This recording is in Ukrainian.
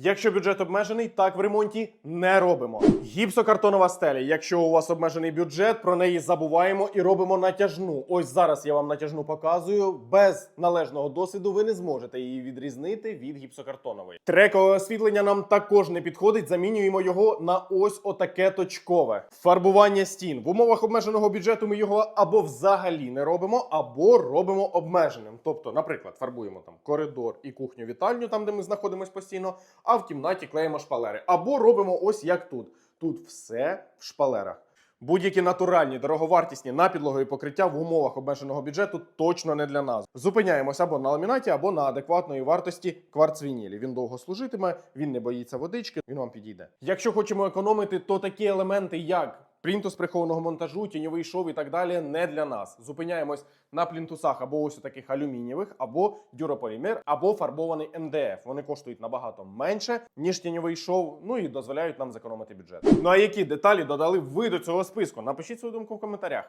Якщо бюджет обмежений, так в ремонті не робимо. Гіпсокартонова стеля. Якщо у вас обмежений бюджет, про неї забуваємо і робимо натяжну. Ось зараз я вам натяжну показую. Без належного досвіду ви не зможете її відрізнити від гіпсокартонової. Трекове освітлення нам також не підходить. Замінюємо його на ось отаке точкове. Фарбування стін в умовах обмеженого бюджету. Ми його або взагалі не робимо, або робимо обмеженим. Тобто, наприклад, фарбуємо там коридор і кухню вітальню, там де ми знаходимося постійно, а в кімнаті клеїмо шпалери. Або робимо ось як тут. Тут все в шпалерах. Будь-які натуральні, дороговартісні напідлогові покриття в умовах обмеженого бюджету точно не для нас. Зупиняємося або на ламінаті, або на адекватної вартості кварцвінілі. Він довго служитиме, він не боїться водички, він вам підійде. Якщо хочемо економити, то такі елементи, як плінтус прихованого монтажу, тіньовий шов і так далі, не для нас. Зупиняємось на плінтусах або ось таких алюмінієвих, або дюрополімер, або фарбований МДФ. Вони коштують набагато менше, ніж тіньовий шов, ну і дозволяють нам зекономити бюджет. Ну а які деталі додали ви до цього списку? Напишіть свою думку в коментарях.